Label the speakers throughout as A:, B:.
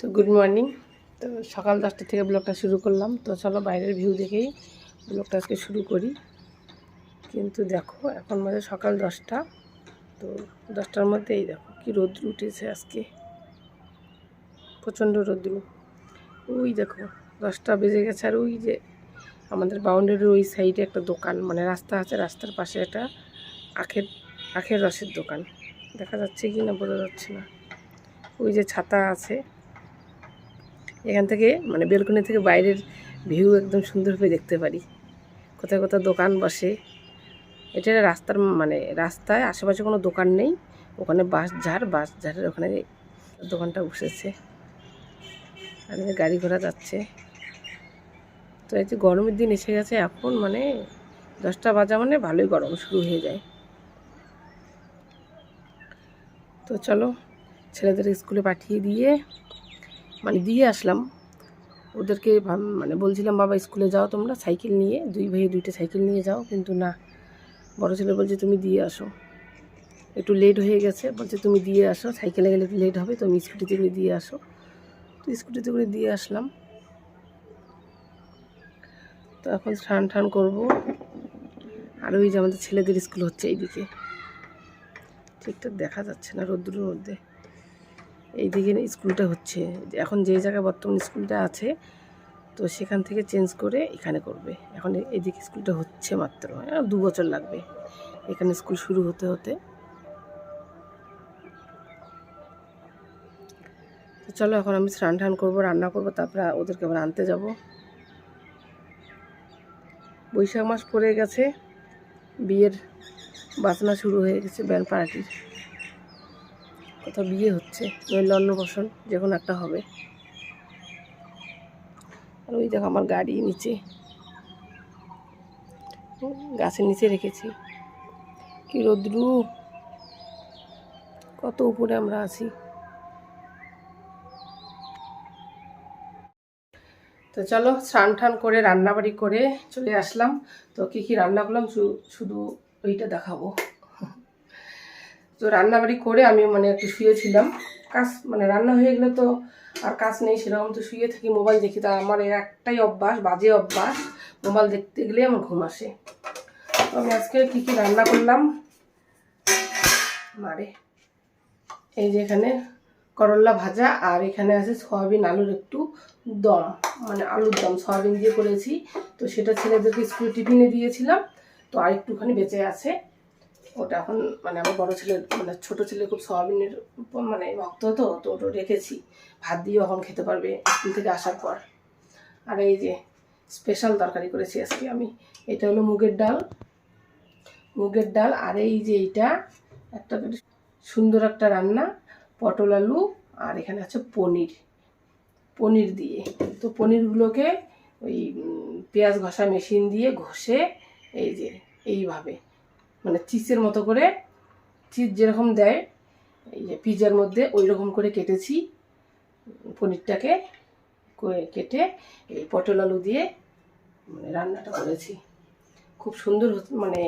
A: তো good morning তো সকাল দশটা থেকে ব্লগটা শুরু করলাম। তো চলো বাইরের ভিউ দেখেই ব্লগটা আজকে শুরু করি। কিন্তু দেখো, এখন বাজে সকাল দশটা। তো দশটার মধ্যে এই দেখো কি রোদ্র উঠেছে আজকে। প্রচণ্ড রোদ্র। ওই দেখো, দশটা বেজে গেছে আর ওই যে আমাদের বাউন্ডারির ওই সাইডে একটা দোকান। মানে রাস্তা আছে, রাস্তার পাশে একটা আখের আখের রসের দোকান। দেখা যাচ্ছে কি না, বোঝা যাচ্ছে না। ওই যে ছাতা আছে। এখান থেকে মানে বেলকনি থেকে বাইরের ভিউ একদম সুন্দরভাবে দেখতে পারি। কোথায় কোথায় দোকান বসে। এটা রাস্তার মানে রাস্তায় আশেপাশে কোনো দোকান নেই। ওখানে বাস ঝাড়, বাস ঝাড়ের ওখানে দোকানটা বসেছে। আর গাড়ি ঘোড়া যাচ্ছে। তো এই যে গরমের দিন এসে গেছে, এখন মানে দশটা বাজা মানে ভালোই গরম শুরু হয়ে যায়। তো চলো ছেলেদের স্কুলে পাঠিয়ে দিয়ে মানে দিয়ে আসলাম। ওদেরকে মানে বলছিলাম, বাবা, স্কুলে যাও তোমরা, সাইকেল নিয়ে, দুই ভাইয়ে দুইটা সাইকেল নিয়ে যাও। কিন্তু না, বড় ছেলে বলছে, তুমি দিয়ে আসো। একটু লেট হয়ে গেছে, বলছে, তুমি দিয়ে আসো, সাইকেলে গেলে একটু লেট হবে, তুমি স্কুটিতে করে দিয়ে আসো। তো স্কুটিতে করে দিয়ে আসলাম। তো এখন স্নান টান করব। আর ওই যে আমাদের ছেলেদের স্কুল হচ্ছে এইদিকে। ঠিকঠাক দেখা যাচ্ছে না রোদ্দুরের মধ্যে। এইদিকে স্কুলটা হচ্ছে। এখন যে জায়গায় বর্তমান স্কুলটা আছে তো সেখান থেকে চেঞ্জ করে এখানে করবে। এখন এইদিকে স্কুলটা হচ্ছে মাত্র। হ্যাঁ, দু বছর লাগবে এখানে স্কুল শুরু হতে হতে। তো চলো এখন আমি স্নান টান করব রান্না করব তারপরে ওদেরকে আবার আনতে যাব। বৈশাখ মাস পড়ে গেছে বিয়ের বাসনা শুরু হয়ে গেছে ব্যান্ড পার্টির। কোথাও বিয়ে হচ্ছে, নইলে অন্নপ্রাশন যে কোনো একটা হবে। আর ওই দেখো আমার গাড়ি নিচে। গাছের নিচে রেখেছি। কি রোদ্রু! কত উপরে আমরা আছি। তো চলো স্নান টান করে, রান্নাবাড়ি করে চলে আসলাম। তো কী কী রান্না করলাম? শুধু ওইটা দেখাবো। তো রান্নাবাড়ি করে আমি মানে একটু শুয়েছিলাম। কাজ মানে রান্না হয়ে গেলে তো আর কাজ নেই সেরকম। তো শুয়ে থাকি, মোবাইল দেখি। তা আমার একটাই অভ্যাস, বাজে অভ্যাস, মোবাইল দেখতে গেলে আমার ঘুম আসে। তো আমি আজকে কী কী রান্না করলাম? মারে। এই যে এখানে করল্লা ভাজা আর এখানে আছে সয়াবিন আলুর একটু দম। মানে আলুর দম, সয়াবিন দিয়ে করেছি। তো সেটা ছেলেদেরকে স্কুলে টিফিনে দিয়েছিলাম। তো আর একটুখানি বেঁচে আছে। ওটা এখন মানে আমার বড় ছেলে মানে ছোট ছেলে খুব সয়াবিনের মানে ভক্ত তো তো ওটা রেখেছি। ভাত দিয়ে এখন খেতে পারবে স্কুল থেকে আসার পর। আর এই যে স্পেশাল তরকারি করেছি আজকে আমি, এটা হলো মুগের ডাল। মুগের ডাল আর এই যে এইটা, একটা সুন্দর একটা রান্না, পটল আলু আর এখানে আছে পনির। পনির দিয়ে। তো পনিরগুলোকে ওই পেঁয়াজ ঘষা মেশিন দিয়ে ঘষে এই যে, এইভাবে। মানে চিজের মতো করে, চিজ যেরকম দেয় পিজার মধ্যে ওই রকম করে কেটেছি, পনিরটাকে কেটে এই পটল আলু দিয়ে মানে রান্নাটা করেছি। খুব সুন্দর মানে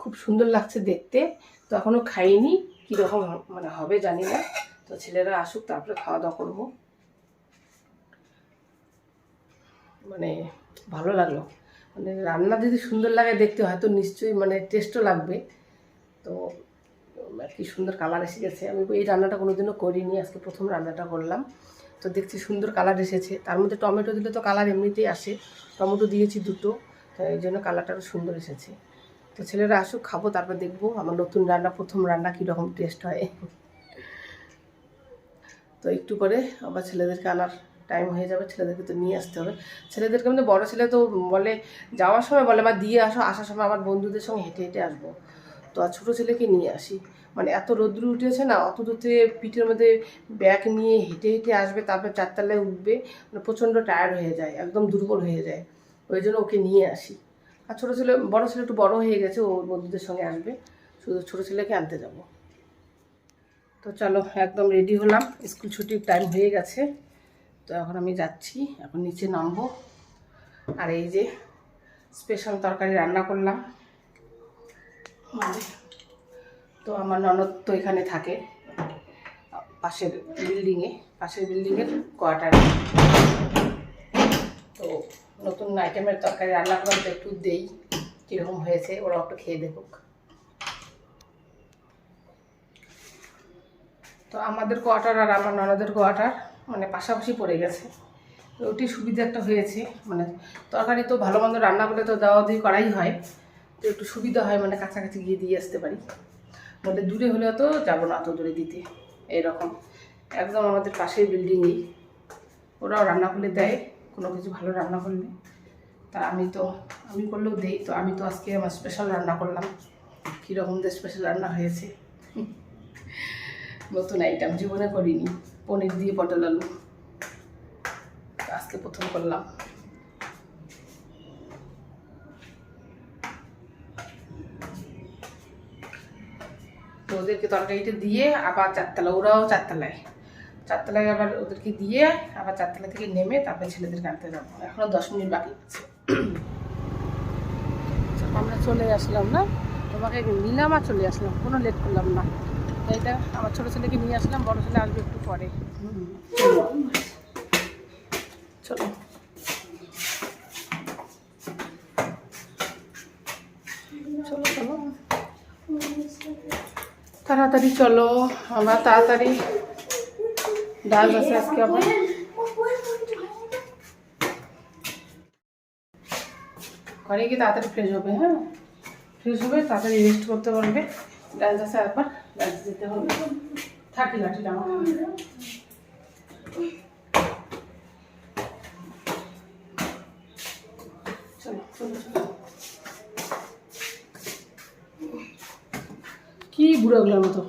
A: খুব সুন্দর লাগছে দেখতে, তো এখনও খাইনি, কীরকম মানে হবে জানি না, তো ছেলেরা আসুক, তারপরে খাওয়া দাওয়া করব। মানে ভালো লাগল। মানে রান্না যদি সুন্দর লাগে দেখতে হয়তো নিশ্চয়ই মানে টেস্টও লাগবে। তো আর কি সুন্দর কালার এসে গেছে। আমি এই রান্নাটা কোনোদিনও করিনি, আজকে প্রথম রান্নাটা করলাম। তো দেখছি সুন্দর কালার এসেছে। তার মধ্যে টমেটো দিলে তো কালার এমনিতেই আসে। টমেটো দিয়েছি দুটো এই জন্য কালারটা সুন্দর এসেছে। তো ছেলেরা আসুক, খাব, তারপর দেখব আমার নতুন রান্না, প্রথম রান্না কীরকম টেস্ট হয়। তো একটু করে আবার ছেলেদেরকে আনার টাইম হয়ে যাবে, ছেলেদেরকে তো নিয়ে আসতে হবে। ছেলেদেরকে মানে বড় ছেলে তো বলে, যাওয়ার সময় বলে মা দিয়ে আসো, আসার সময় আমার বন্ধুদের সঙ্গে হেঁটে হেঁটে আসব। তো আর ছোটো ছেলেকে নিয়ে আসি। মানে এত রোদ্র উঠেছে না, অত দূর থেকে পিঠের মধ্যে ব্যাগ নিয়ে হেঁটে হেঁটে আসবে, তারপর চারতলায় উঠবে মানে প্রচণ্ড টায়ার্ড হয়ে যায়, একদম দুর্বল হয়ে যায়। ওই জন্য ওকে নিয়ে আসি। আর ছোটো ছেলে, বড় ছেলে একটু বড় হয়ে গেছে ওর বন্ধুদের সঙ্গে আসবে। শুধু ছোটো ছেলেকে আনতে যাব। তো চলো, একদম রেডি হলাম। স্কুল ছুটির টাইম হয়ে গেছে। তো এখন আমি যাচ্ছি, এখন নিচে নামবো। আর এই যে স্পেশাল তরকারি রান্না করলাম। মানে তো আমার ননদ তো এখানে থাকে, পাশের বিল্ডিংয়ে পাশের বিল্ডিংয়ের কোয়ার্টারে তো নতুন আইটেমের তরকারি রান্না করলাম তো একটু দেই কীরকম হয়েছে ওরা একটু খেয়ে দেখুক। তো আমাদের কোয়ার্টার আর আমার ননদের কোয়ার্টার মানে পাশাপাশি পড়ে গেছে। ওটি সুবিধা একটা হয়েছে। মানে তরকারি তো ভালো মন্দ রান্না করলে তো দেওয়া দিয়ে করাই হয়। তো একটু সুবিধা হয় মানে কাছাকাছি গিয়ে দিয়ে আসতে পারি। বলে দূরে হলেও তো যাব না অত দূরে দিতে। এইরকম একদম আমাদের পাশের বিল্ডিংয়েই ওরাও রান্না করলে দেয়। কোনো কিছু ভালো রান্না করলে। তা আমি তো, আমি করলেও দেই। তো আমি তো আজকে আমার স্পেশাল রান্না করলাম। কীরকম যে স্পেশাল রান্না হয়েছে। নতুন আইটেম জীবনে করিনি। পনির দিয়ে পটল আলু। আজকে প্রথম করলাম। ওদেরকে তরকারিটা দিয়ে আবার চারতলা, ওরাও চারতলায়। চারতলায় আবার ওদেরকে দিয়ে আবার চারতলা থেকে নেমে তারপরে ছেলেদেরকে আনতে যাব। এখনও দশ মিনিট বাকি আছে। আমরা চলে আসলাম না? তোমাকে নিলাম চলে আসলাম, কোনো লেট করলাম না। এইটা আমার ছোটো ছেলেকে নিয়ে আসলাম, বড় ছেলে আসবে একটু পরে। চলো। চলো তাড়াতাড়ি চলো, আমরা তাড়াতাড়ি ডান্স আছে আজকে আবার। ঘরে গিয়ে তাড়াতাড়ি ফ্রেশ হবে হ্যাঁ? ফ্রেশ হবে, তাড়াতাড়ি রেস্ট করতে পারবে। ডান্স আছে একবার ডান্স যেতে হবে। থাকি লাঠিটা আমার কি বুড়োগুলোর মতো?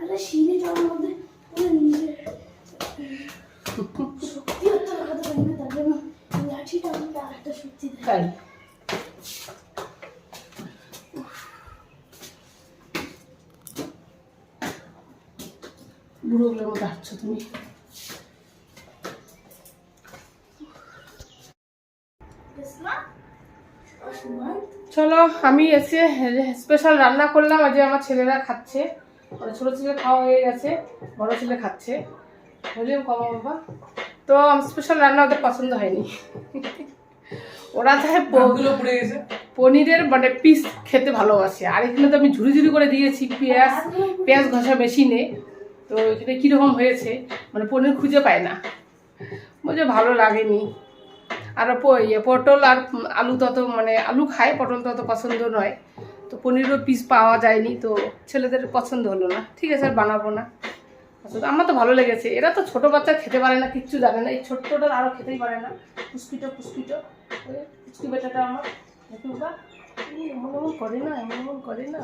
B: আরে সিঁড়ি যাওয়ার মধ্যে পুরো নিজের শক্তি হতে লাগাতে পারি না তার জন্য লাঠিটা আমাকে আরেকটা শক্তি দেয়
A: তাই বুড়োগুলোর মতো হাঁটছো তুমি। চলো আমি এসে স্পেশাল রান্না করলাম আজ আমার ছেলেরা খাচ্ছে। মানে ছোটো ছেলে খাওয়া হয়ে গেছে বড় ছেলে খাচ্ছে। ভলিউম কমা বাবা তো স্পেশাল রান্না ওদের পছন্দ হয়নি। ওরা চায় পনিরের মানে পিস খেতে ভালোবাসে। আর এখানে তো আমি ঝুড়ি ঝুড়ি করে দিয়েছি পেঁয়াজ পেঁয়াজ ঘষা মেশিনে তো এখানে কীরকম হয়েছে? মানে পনির খুঁজে পায় না। বলছে ভালো লাগেনি। আর ইয়ে পটল আর আলু তত মানে আলু খায় পটল তত পছন্দ নয়। তো পনিরও পিস পাওয়া যায়নি তো ছেলেদের পছন্দ হলো না। ঠিক আছে আর বানাবো না। আচ্ছা, আমার তো ভালো লেগেছে। এরা তো ছোট বাচ্চা খেতে পারে না কিচ্ছু জানে না। এই ছোট্টটা আরও খেতেই পারে না। পুষ্পিটো ওই পুষ্টি বেটাটা আমার। বাবা, এমন করে না এমন করে না।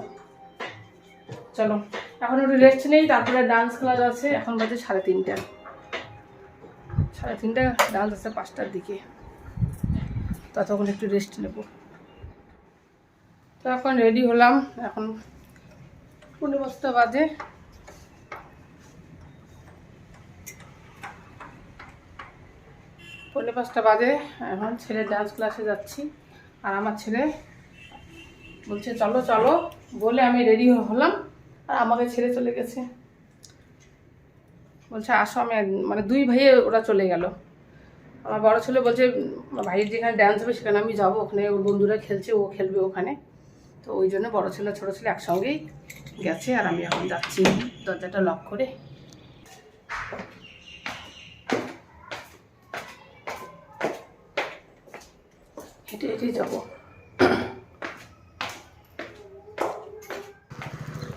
A: চলো, এখন একটু রেস্ট নেই, তারপরে ডান্স ক্লাস আছে, এখন বাজে সাড়ে তিনটা। সাড়ে তিনটা ডান্স আছে পাঁচটার দিকে। ততক্ষণ একটু রেস্ট নেব। তো এখন রেডি হলাম, এখন পনেরো বস্তা বাজে। পনেরো পাঁচটা বাজে, এখন ছেলে ডান্স ক্লাসে যাচ্ছি, আর আমার ছেলে বলছে, চলো চলো। বলে আমি রেডি হলাম। আর আমাকে ছেড়ে চলে গেছে। বলছে, আসো, আমি মানে দুই ভাইয়ে ওরা চলে গেল। আমার বড় ছেলে বলছে ভাইয়ের যেখানে ডান্স হবে, সেখানে আমি যাব। ওখানে ওর বন্ধুরা খেলছে, ও খেলবে ওখানে। তো ওই জন্য বড় ছেলে ছোটো ছেলে একসঙ্গেই গেছে, আর আমি এখন যাচ্ছি দরজাটা লক করে। হেঁটে হেঁটেই যাব।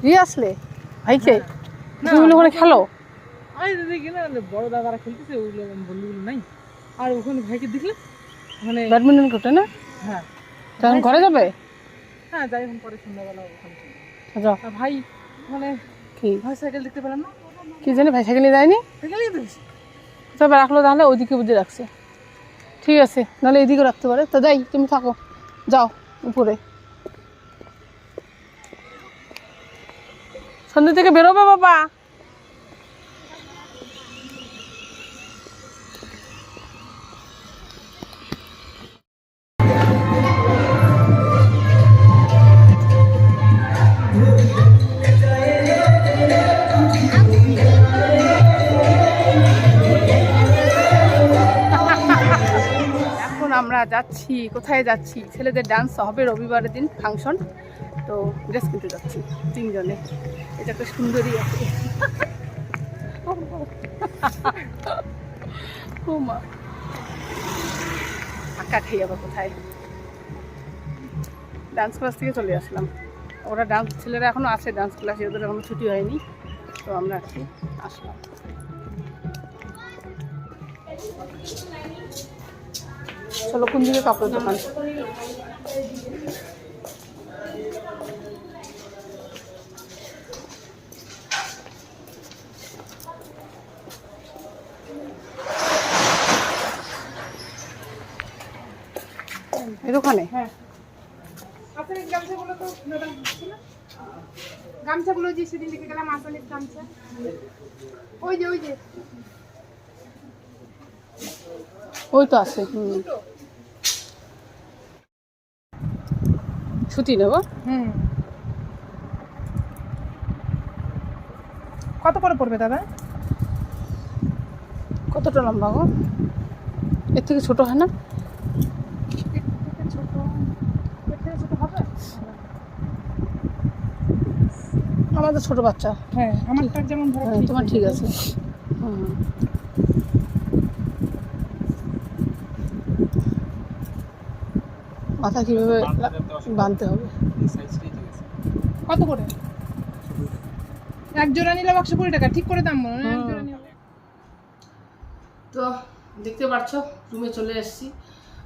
A: দিয়ে আসলে? ভাইকে তুমি ওখানে খেলো?
C: আমি তো দেখি না মানে বড় দাদারা খেলতেছে ওগুলো বন্ধুগুলো নাই। আর ওখানে ভাইকে দেখলে ওখানে
A: ব্যাডমিন্টন কোর্টে না?
C: হ্যাঁ।
A: তখন ঘরে যাবে?
C: হ্যাঁ যাই এখন পরে সন্ধ্যাবেলা ওখানে
A: যাও।
C: ভাই মানে
A: কি?
C: ভাই সাইকেল দেখতে পেলাম না?
A: কি জানি ভাই সাইকেল নিয়ে যায়নি?
C: সাইকেলই দেখছি
A: তবে রাখল তাহলে ওইদিকে বুঝে রাখছে। ঠিক আছে নাহলে এদিকে রাখতে পারে। তো যাই তুমি থাকো। যাও উপরে। সন্ধ্যে থেকে বেরোবে বাবা। যাচ্ছি, কোথায় যাচ্ছি? ছেলেদের ডান্স হবে রবিবারের দিন ফাংশন তো ড্রেস কিনতে যাচ্ছি তিনজনে। এটা একটা সুন্দরী আছে। মা। আঁকা খাই কোথায়? ডান্স ক্লাস থেকে চলে আসলাম। ওরা ডান্স ছেলেরা এখনও আছে ডান্স ক্লাসে ওদের এখনও ছুটি হয়নি, তো আমরা আর কি আসলাম। চলো, কোন দিকে কাপড়ের দোকান? এই দোকানে?
C: হ্যাঁ। আপনার গামছাগুলো তো গামছাগুলো যে সেদিন দেখে গেলাম আসানের গামছা। ওই যে ওই যে।
A: ওই তো আছে হুম। ছুটি নেব?
C: হুম। কত করে পড়বে দাদা?
A: কতটা লম্বা গো? এর থেকে ছোট হয় না?
C: ছোট এর থেকে ছোট হবে?
A: আমাদের ছোট বাচ্চা।
C: হ্যাঁ আমারটা যেমন
A: হ্যাঁ, তোমার ঠিক আছে। হুম। মাথা কীভাবে বাঁধতে হবে
C: কত করে? এক জোড়া নিলে একশো কুড়ি টাকা ঠিক করে দাম বলো না
A: তো দেখতে পাচ্ছ রুমে চলে এসেছি।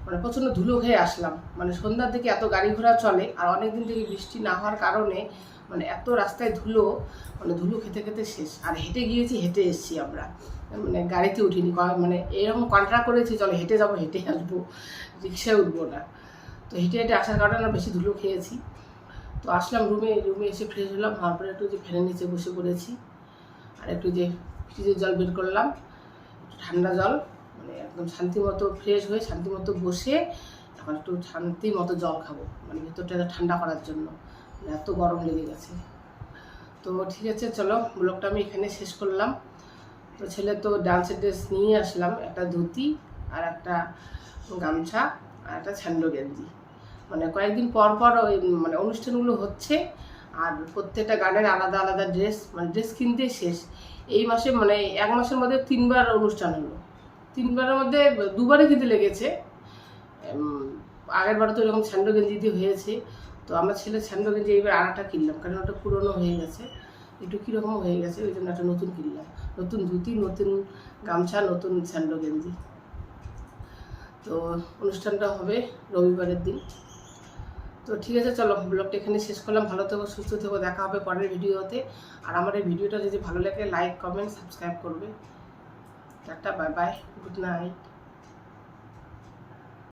A: মানে প্রচণ্ড ধুলো খেয়ে আসলাম। মানে সন্ধ্যার দিকে এত গাড়ি ঘোড়া চলে আর অনেক দিন থেকে বৃষ্টি না হওয়ার কারণে মানে এত রাস্তায় ধুলো মানে ধুলো খেতে খেতে শেষ। আর হেঁটে গিয়েছি হেঁটে এসেছি আমরা। মানে গাড়িতে উঠিনি মানে এরকম কন্ট্রাক্ট করেছি, চলো হেঁটে যাব, হেঁটে আসব, রিক্সায় উঠবো না। তো হেঁটে হেঁটে আসার কারণে আমরা বেশি ধুলো খেয়েছি। তো আসলাম রুমে রুমে এসে ফ্রেশ হলাম, হওয়ার পরে একটু যে ফ্যানের নিচে বসে পড়েছি। আর একটু যে ফ্রিজের জল বের করলাম ঠান্ডা জল মানে একদম শান্তি মতো ফ্রেশ হয়ে, শান্তি মতো বসে এখন একটু শান্তি মতো জল খাব মানে ভেতরটা ঠান্ডা করার জন্য। মানে এত গরম লেগে গেছে। তো ঠিক আছে, চলো, ব্লগটা আমি এখানে শেষ করলাম। তো ছেলে তো ডান্সের ড্রেস নিয়ে আসলাম, একটা ধুতি আর একটা গামছা আর একটা ছান্ড গেঞ্জি। মানে কয়েকদিন পর পর ওই মানে অনুষ্ঠানগুলো হচ্ছে আর প্রত্যেকটা গানের আলাদা আলাদা ড্রেস মানে ড্রেস কিনতে শেষ। এই মাসে মানে এক মাসের মধ্যে তিনবার অনুষ্ঠান হলো। তিনবারের মধ্যে দুবারে খেতে লেগেছে। আগের বার তো এরকম স্যান্ডো গেঞ্জি দিয়ে হয়েছে। তো আমার ছেলে স্যান্ডো গেঞ্জি এইবার আর কিনলাম, কারণ ওটা পুরনো হয়ে গেছে। একটু কীরকম হয়ে গেছে, ওই জন্য একটা নতুন কিনলাম। নতুন ধুতি, নতুন গামছা, নতুন স্যান্ডো গেঞ্জি। তো অনুষ্ঠানটা হবে রবিবারের দিন। তো ঠিক আছে, চলো ব্লগটা এখানে শেষ করলাম। ভালো থেকো, সুস্থ থেকো, দেখা হবে পরের ভিডিওতে। আর আমার এই ভিডিওটা যদি ভালো লাগে লাইক কমেন্ট সাবস্ক্রাইব করবে। Tata bye bye good night